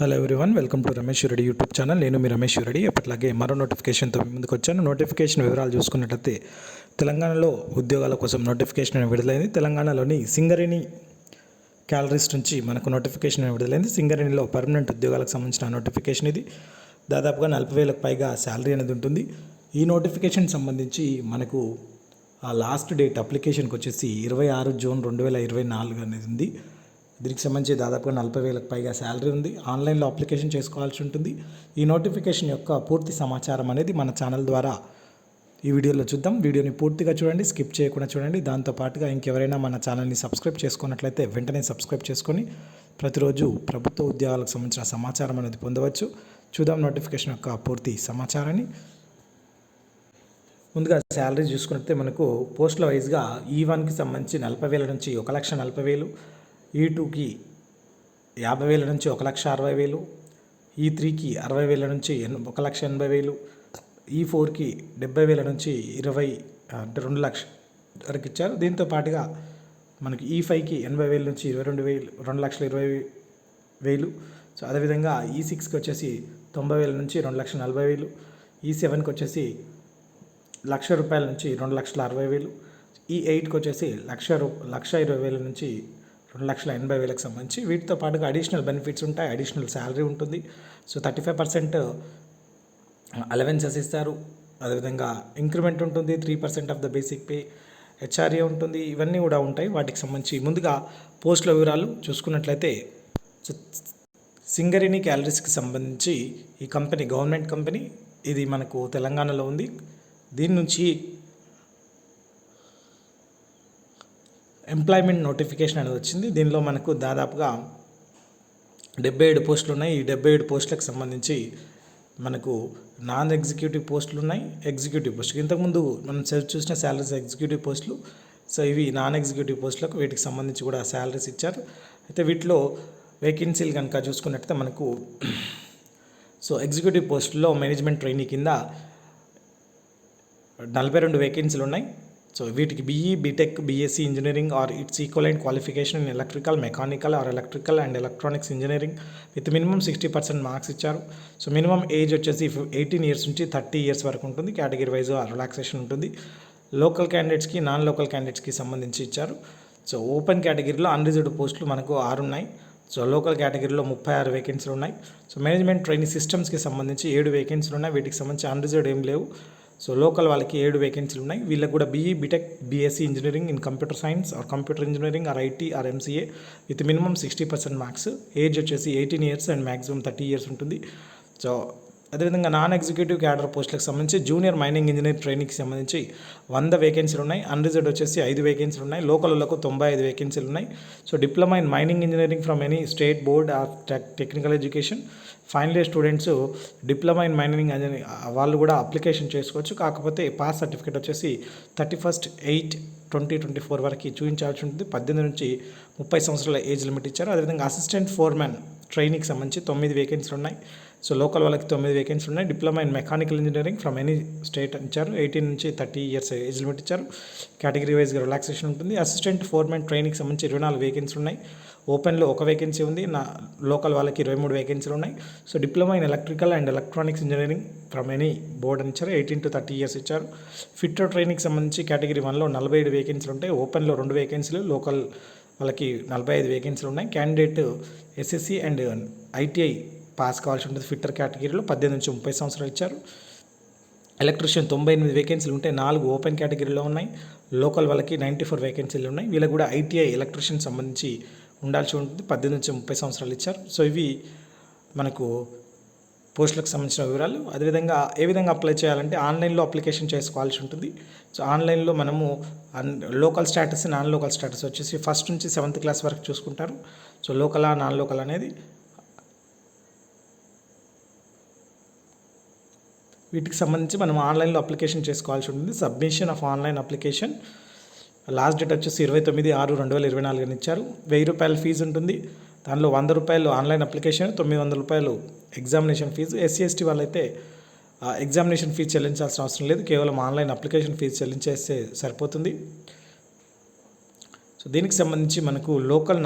Hello everyone welcome to Ramesh Reddy YouTube channel నేను మీ రమేష్ రెడ్డి ఎప్పటిలాగే మరో నోటిఫికేషన్తో మీ ముందుకు వచ్చాను. నోటిఫికేషన్ వివరాలు చూసుకున్నట్లయితే తెలంగాణలో ఉద్యోగాల కోసం నోటిఫికేషన్ విడుదలైంది. తెలంగాణలోని సింగరేణి క్యాలరీస్ నుంచి మనకు నోటిఫికేషన్ విడుదలైంది. సింగరేణిలో పర్మనెంట్ ఉద్యోగాలకు సంబంధించిన నోటిఫికేషన్ ఇది. దాదాపుగా నలభై వేలకు పైగా శాలరీ అనేది ఉంటుంది. ఈ నోటిఫికేషన్ సంబంధించి మనకు ఆ లాస్ట్ డేట్ అప్లికేషన్కి వచ్చేసి ఇరవై ఆరు జూన్ రెండు వేల ఇరవై నాలుగు అనేది ఉంది. దీనికి సంబంధించి దాదాపుగా నలభై వేలకు పైగా శాలరీ ఉంది. ఆన్లైన్లో అప్లికేషన్ చేసుకోవాల్సి ఉంటుంది. ఈ నోటిఫికేషన్ యొక్క పూర్తి సమాచారం అనేది మన ఛానల్ ద్వారా ఈ వీడియోలో చూద్దాం. వీడియోని పూర్తిగా చూడండి స్కిప్ చేయకుండా చూడండి. దాంతో పాటుగా ఇంకెవరైనా మన ఛానల్ని సబ్స్క్రైబ్ చేసుకున్నట్లయితే వెంటనే సబ్స్క్రైబ్ చేసుకొని ప్రతిరోజు ప్రభుత్వ ఉద్యోగాలకు సంబంధించిన సమాచారం అనేది పొందవచ్చు. చూద్దాం నోటిఫికేషన్ యొక్క పూర్తి సమాచారాన్ని. ముందుగా శాలరీ చూసుకుంటే మనకు పోస్టుల వైజ్గా e ఈ వన్కి సంబంధించి నలభై వేల నుంచి ఒక లక్ష నలభై వేలు ఈ టూకి యాభై వేల నుంచి ఒక లక్ష అరవై వేలు ఈ త్రీకి అరవై వేల నుంచి ఎన్- ఒక లక్ష ఎనభై వేలు ఈ ఫోర్కి డెబ్బై వేల నుంచి ఇరవై అంటే రెండు లక్ష వరకు ఇచ్చారు. దీంతో పాటుగా మనకి ఈ ఫైవ్కి ఎనభై వేల నుంచి ఇరవై రెండు వేలు రెండు లక్షల ఇరవై వేలు. సో అదేవిధంగా ఈ సిక్స్కి వచ్చేసి తొంభై వేల నుంచి రెండు లక్షల నలభై వేలు ఈ సెవెన్కి వచ్చేసి లక్ష రూపాయల నుంచి రెండు లక్షల అరవై వేలు ఈ ఎయిట్కి వచ్చేసి లక్ష రూ లక్ష ఇరవై వేల నుంచి రెండు లక్షల ఎనభై వేలకు సంబంధించి వీటితో పాటుగా అడిషనల్ బెనిఫిట్స్ ఉంటాయి. అడిషనల్ శాలరీ ఉంటుంది. So thirty five percent allowances ఇస్తారు. అదేవిధంగా ఇంక్రిమెంట్ ఉంటుంది. Three percent of the basic pay HRA ఉంటుంది. ఇవన్నీ కూడా ఉంటాయి. వాటికి సంబంధించి ముందుగా పోస్టుల వివరాలు చూసుకున్నట్లయితే సింగరేణి క్యాలరీస్కి సంబంధించి ఈ కంపెనీ గవర్నమెంట్ కంపెనీ ఇది మనకు తెలంగాణలో ఉంది. దీని నుంచి ఎంప్లాయ్మెంట్ నోటిఫికేషన్ అనేది వచ్చింది. దీనిలో మనకు దాదాపుగా డెబ్బై ఏడు పోస్టులు ఉన్నాయి. ఈ డెబ్బై ఏడు పోస్టులకు సంబంధించి మనకు నాన్ ఎగ్జిక్యూటివ్ పోస్టులు ఉన్నాయి. ఎగ్జిక్యూటివ్ పోస్టులు ఇంతకుముందు మనం చూ- చూసిన శాలరీస్ ఎగ్జిక్యూటివ్ పోస్టులు సో ఇవి నాన్ ఎగ్జిక్యూటివ్ పోస్టులకు వీటికి సంబంధించి కూడా శాలరీస్ ఇచ్చారు. అయితే వీటిలో వేకెన్సీలు కనుక చూసుకున్నట్టయితే మనకు సో ఎగ్జిక్యూటివ్ పోస్టుల్లో మేనేజ్మెంట్ ట్రైనీ కింద నలభై రెండు వేకెన్సీలు ఉన్నాయి. సో వీటికి BE BTech BSc engineering or its equivalent qualification in electrical mechanical or electrical and electronics engineering with minimum sixty percent marks ఇచ్చారు. సో మినిమం ఏజ్ వచ్చేసి ఎయిటీన్ ఇయర్స్ నుంచి థర్టీ ఇయర్స్ వరకు ఉంటుంది. కేటగిరీ వైజ్ రిలాక్సేషన్ ఉంటుంది. Local క్యాండిడేట్స్కి non local క్యాండిడేట్స్కి సంబంధించి ఇచ్చారు. సో ఓపెన్ కేటగిరీలో అన్రిజర్వ్డ్ పోస్టులు మనకు ఆరు ఉన్నాయి. సో లోకల్ కేటగిరీలో ముప్పై ఆరు వేకెన్సీలు ఉన్నాయి. సో మేనేజ్మెంట్ ట్రైనింగ్ సిస్టమ్స్కి సంబంధించి ఏడు వేకెన్సీలు ఉన్నాయి. వీటికి సంబంధించి అన్రిజర్వ్డ్ ఏం లేవు. సో లోకల్ వాళ్ళకి ఏడు వేకెన్సీలు ఉన్నాయి. వీళ్ళకి కూడా BE BTech BSc engineering in computer science or computer engineering or IT or MCA with minimum sixty percent marks age వచ్చేసి eighteen years and maximum thirty years ఉంటుంది. సో అదేవిధంగా నాన్ ఎగ్జిక్యూటివ్ క్యాడర్ పోస్టులకు సంబంధించి జూనియర్ మైనింగ్ ఇంజనీర్ ట్రైనింగ్కి సంబంధించి వంద వేకెన్సీలు ఉన్నాయి. Unreserved వచ్చేసి ఐదు వేకెన్సీలు ఉన్నాయి. లోకల్లకు తొంభై ఐదు వేకెన్సీలు ఉన్నాయి. So diploma in mining engineering from any state board of technical education final year students diploma in mining engineering వాళ్ళు కూడా అప్లికేషన్ చేసుకోవచ్చు. కాకపోతే పాస్ సర్టిఫికేట్ వచ్చేసి thirty first eight twenty twenty four వరకు చూపించాల్సి ఉంటుంది. పద్దెనిమిది నుంచి ముప్పై సంవత్సరాల ఏజ్ లిమిట్ ఇచ్చారు. అదేవిధంగా అసిస్టెంట్ ఫోర్మ్యాన్ ట్రైనింగ్కి సంబంధించి తొమ్మిది వేకెన్సీలు ఉన్నాయి. సో లోకల్ వాళ్ళకి తొమ్మిది వేకెన్సీలు ఉన్నాయి. Diploma in mechanical engineering from any state ఇచ్చారు. ఎయిటీన్ నుంచి థర్టీ ఇయర్స్ ఏజ్ లిమిట్ ఇచ్చారు కేటగిరీ వైజ్గా రిలాక్సేషన్ ఉంటుంది. అసిస్టెంట్ ఫోర్మెన్ ట్రైనింగ్కి సంబంధించి ఇరవై నాలుగు వేకెన్సీలు ఉన్నాయి. ఓపెన్లో ఒక వేకెన్సీ ఉంది. నా లోకల్ వాళ్ళకి ఇరవై మూడు వేకెన్సీలు ఉన్నాయి. So diploma in electrical and electronics engineering from any board అని ఇచ్చారు. ఎయిటీన్ టు థర్టీ ఇయర్స్ ఇచ్చారు. ఫిట్టో ట్రైనింగ్కి సంబంధించి కేటగిరీ వన్లో నలభై ఏడు వేకెన్సీలు ఉంటాయి. ఓపెన్లో రెండు వేకెన్సీలు లోకల్ వాళ్ళకి నలభై ఐదు వేకెన్సీలు ఉన్నాయి. Candidate SSC and ITI pass కావాల్సి ఉంటుంది ఫిట్టర్ కేటగిరీలో. పద్దెనిమిది నుంచి ముప్పై సంవత్సరాలు ఇచ్చారు. ఎలక్ట్రిషియన్ తొంభై ఎనిమిది వేకెన్సీలు ఉంటే నాలుగు ఓపెన్ కేటగిరీలో ఉన్నాయి. లోకల్ వాళ్ళకి నైంటీ ఫోర్ వేకెన్సీలు ఉన్నాయి. వీళ్ళకి కూడా ఐటీఐ ఎలక్ట్రిషియన్ సంబంధించి ఉండాల్సి ఉంటుంది. పద్దెనిమిది నుంచి ముప్పై సంవత్సరాలు ఇచ్చారు. సో ఇవి మనకు పోస్టులకు సంబంధించిన వివరాలు. అదేవిధంగా ఏ విధంగా అప్లై చేయాలంటే ఆన్లైన్లో అప్లికేషన్ చేసుకోవాల్సి ఉంటుంది. సో ఆన్లైన్లో మనము un local status non local status వచ్చేసి ఫస్ట్ నుంచి సెవెంత్ క్లాస్ వరకు చూసుకుంటారు. సో లోకలా నాన్ లోకల్ అనేది వీటికి సంబంధించి మనం ఆన్లైన్లో అప్లికేషన్ చేసుకోవాల్సి ఉంటుంది. Submission of online application. Last date వచ్చేసి ఇరవై తొమ్మిది ఆరు రెండు వేల ఇరవై నాలుగుని ఇచ్చారు. వెయ్యి రూపాయల ఫీజు ఉంటుంది. దానిలో వంద రూపాయలు ఆన్లైన్ అప్లికేషన్ తొమ్మిది వందల రూపాయలు ఎగ్జామినేషన్ ఫీజు. ఎస్సీ ఎస్టీ వాళ్ళైతే ఎగ్జామినేషన్ ఫీజు చెల్లించాల్సిన అవసరం లేదు. కేవలం ఆన్లైన్ అప్లికేషన్ ఫీజు చెల్లించేస్తే సరిపోతుంది. సో దీనికి సంబంధించి మనకు లోకల్